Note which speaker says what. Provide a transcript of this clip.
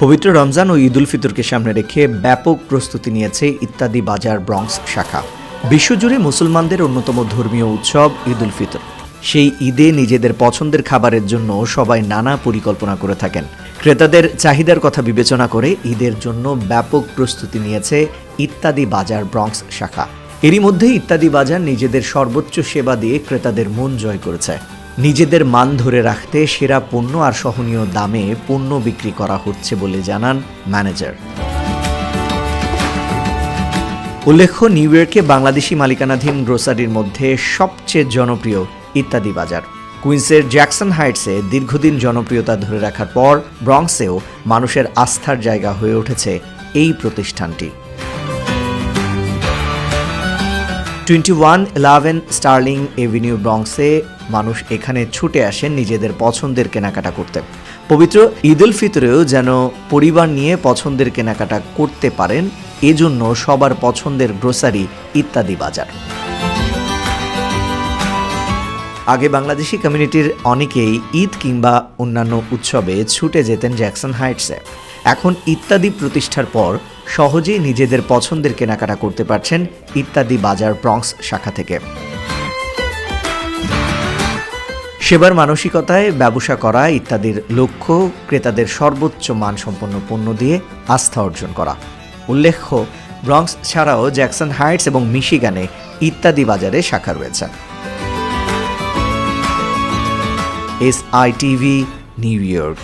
Speaker 1: পবিত্র রমজান ও ঈদুল ফিতরকে সামনে রেখে ব্যাপক প্রস্তুতি নিয়েছে ইত্যাদি বাজার ব্রঙ্কস শাখা। বিশ্বজুড়ে মুসলমানদের অন্যতম ধর্মীয় উৎসব ঈদুল ফিতর। সেই ঈদে নিজেদের পছন্দের খাবারের জন্য সবাই নানা পরিকল্পনা করে থাকেন। ক্রেতাদের চাহিদার কথা বিবেচনা করে ঈদের জন্য ব্যাপক প্রস্তুতি নিয়েছে ইত্যাদি বাজার ব্রঙ্কস শাখা। এরই মধ্যে ইত্যাদি বাজার নিজেদের সর্বোচ্চ সেবা দিয়ে ক্রেতাদের মন জয় করেছে। নিজেদের মান ধরে রাখতে সেরা পণ্য আর সহনীয় দামে পণ্য বিক্রি করা হচ্ছে বলে জানান ম্যানেজার। উল্লেখ্য, নিউ ইয়র্কে বাংলাদেশি মালিকানাধীন গ্রোসারির মধ্যে সবচেয়ে জনপ্রিয় ইত্যাদি বাজার। কুইন্সের জ্যাকসন হাইটসে দীর্ঘদিন জনপ্রিয়তা ধরে রাখার পর ব্রঙ্কসেও মানুষের আস্থার জায়গা হয়ে উঠেছে এই প্রতিষ্ঠানটি। Twenty one eleven Sterling Avenue ব্রংসে মানুষ এখানে ছুটে আসেন নিজেদের পছন্দের কেনাকাটা করতে। পবিত্র ঈদ উল ফিতরেও যেন পরিবার নিয়ে পছন্দের কেনাকাটা করতে পারেন, এজন্য সবার পছন্দের গ্রোসারি ইত্যাদি বাজার। আগে বাংলাদেশি কমিউনিটির অনেকেই ঈদ কিংবা অন্যান্য উৎসবে ছুটে যেতেন জ্যাকসন হাইটসে এখন ইত্যাদি প্রতিষ্ঠার পর সহজেই নিজেদের পছন্দের কেনাকাটা করতে পারছেন ইত্যাদি বাজার ব্রঙ্কস শাখা থেকে। সেবার মানসিকতায় ব্যবসা করা, ইত্যাদির লক্ষ্য, ক্রেতাদের সর্বোচ্চ মানসম্পন্ন পণ্য দিয়ে আস্থা অর্জন করা। উল্লেখ্য, ব্রঙ্কস ছাড়াও জ্যাকসন হাইটস এবং মিশিগানে ইত্যাদি বাজারে শাখা রয়েছে। S I TV, New York.